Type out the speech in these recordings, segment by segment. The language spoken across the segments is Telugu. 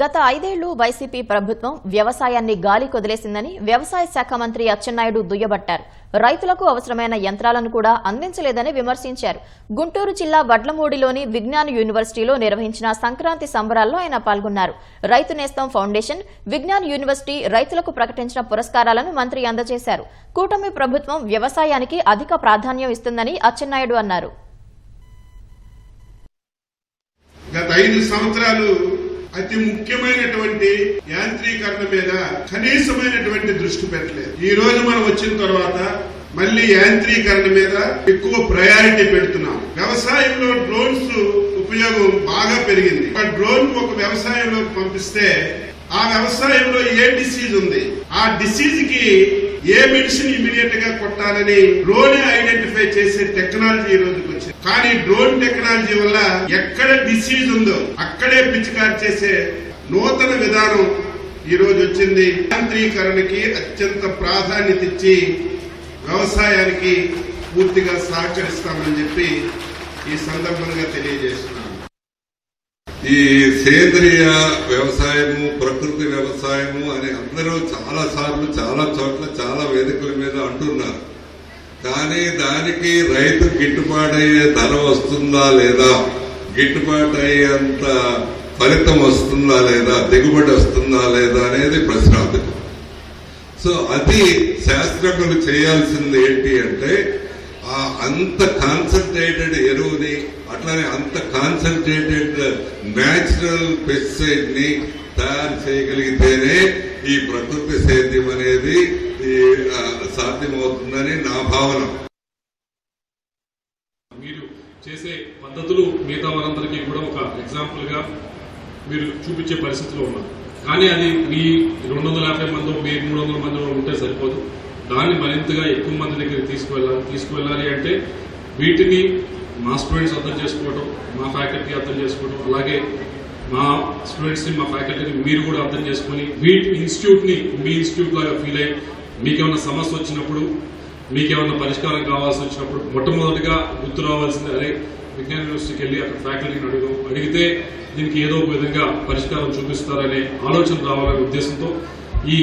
గత ఐదేళ్ళు వైసీపీ ప్రభుత్వం వ్యవసాయాన్ని గాలి కొదిలేసిందని వ్యవసాయ శాఖ మంత్రి అచ్చెన్నాయుడు దుయ్యబట్టారు. రైతులకు అవసరమైన యంత్రాలను కూడా అందించలేదని విమర్శించారు. గుంటూరు జిల్లా వడ్లమూడిలోని విజ్ఞాన యూనివర్సిటీలో నిర్వహించిన సంక్రాంతి సంబరాల్లో ఆయన పాల్గొన్నారు. రైతు నేస్తం ఫౌండేషన్ విజ్ఞాన్ యూనివర్సిటీ రైతులకు ప్రకటించిన పురస్కారాలను మంత్రి అందజేశారు. కూటమి ప్రభుత్వం వ్యవసాయానికి అధిక ప్రాధాన్యం ఇస్తుందని అచ్చెన్నాయుడు అన్నారు. గత ఐదు సంవత్సరాలు అతి ముఖ్యమైనటువంటి యాంత్రీకరణ మీద కనీసమైనటువంటి దృష్టి పెట్టలేదు. ఈ రోజు మనం వచ్చిన తర్వాత మళ్ళీ యాంత్రీకరణ మీద ఎక్కువ ప్రయారిటీ పెడుతున్నాం. వ్యవసాయంలో డ్రోన్స్ ఉపయోగం బాగా పెరిగింది. డ్రోన్ ఒక వ్యవసాయంలోకి పంపిస్తే ఆ వ్యవసాయంలో ఏ డిసీజ్ ఉంది? ఆ డిసీజ్కి ఏ మెడిసిన్ ఇమీడియట్గా కొట్టాలని డ్రోన్ ఐడెంటిఫై చేసే టెక్నాలజీ ఈ రోజుకి వచ్చింది. కానీ డ్రోన్ టెక్నాలజీ వల్ల ఎక్కడ డిసీజ్ ఉందో అక్కడే పిచికారి చేసే నూతన విధానం ఈ రోజు వచ్చింది. యాంత్రీకరణకి అత్యంత ప్రాధాన్యత ఇచ్చి వ్యవసాయానికి పూర్తిగా సహకరిస్తామని చెప్పి ఈ సందర్భంగా తెలియజేస్తున్నాను ఈ సేంద్రియ వ్యవసాయము ప్రకృతి వ్యవసాయము అని అందరూ చాలా సార్లు చాలా చోట్ల చాలా వేదికల మీద అంటున్నారు. కానీ దానికి రైతు గిట్టుబాటు అయ్యే ధర వస్తుందా లేదా? గిట్టుబాటు అయ్యేంత ఫలితం వస్తుందా లేదా? దిగుబడి వస్తుందా లేదా అనేది ప్రశ్నార్థకం. సో అది శాస్త్రజ్ఞులు చేయాల్సింది ఏంటి అంటే ఆ అంత కాన్సన్ట్రేటెడ్ ఎరువుని అట్లానే అంత కాన్సన్ట్రేటెడ్ న్యాచురల్ పెస్టిసైడ్ని తయారు చేయగలిగితేనే ఈ ప్రకృతి సేద్యం అనేది సాధ్యమవుతుందని నా భావన. మీరు చేసే పద్ధతులు మిగతా వారందరికీ కూడా ఒక ఎగ్జాంపుల్గా మీరు చూపించే పరిస్థితిలో ఉన్నారు. కానీ అది మీ రెండు వందల యాభై మంది మీ మూడు వందల మందిలో ఉంటే సరిపోదు. దాన్ని మరింతగా ఎక్కువ మంది దగ్గరికి తీసుకువెళ్ళాలి తీసుకువెళ్ళాలి అంటే వీటిని మా స్టూడెంట్స్ అర్థం చేసుకోవడం మా ఫ్యాకల్టీ అర్థం చేసుకోవడం అలాగే మా స్టూడెంట్స్ని మా ఫ్యాకల్టీని మీరు కూడా అర్థం చేసుకుని వీటి ఇన్స్టిట్యూట్ని మీ ఇన్స్టిట్యూట్ లాగా ఫీల్ అయ్యి మీకేమైనా సమస్య వచ్చినప్పుడు మీకేమైనా పరిష్కారం కావాల్సి వచ్చినప్పుడు మొట్టమొదటిగా గుర్తు రావాల్సింది అదే విజ్ఞాన యూనివర్సిటీకి వెళ్ళి అక్కడ ఫ్యాకల్టీని అడుగు అడిగితే దీనికి ఏదో ఒక విధంగా పరిష్కారం చూపిస్తారనే ఆలోచన రావాలనే ఉద్దేశంతో ఈ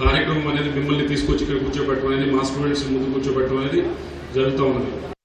కార్యక్రమం అనేది మిమ్మల్ని తీసుకొచ్చి ఇక్కడ కూర్చోబెట్టడం అనేది మా స్టూడెంట్స్ ముందు కూర్చోబెట్టడం అనేది జరుగుతూ ఉన్నది.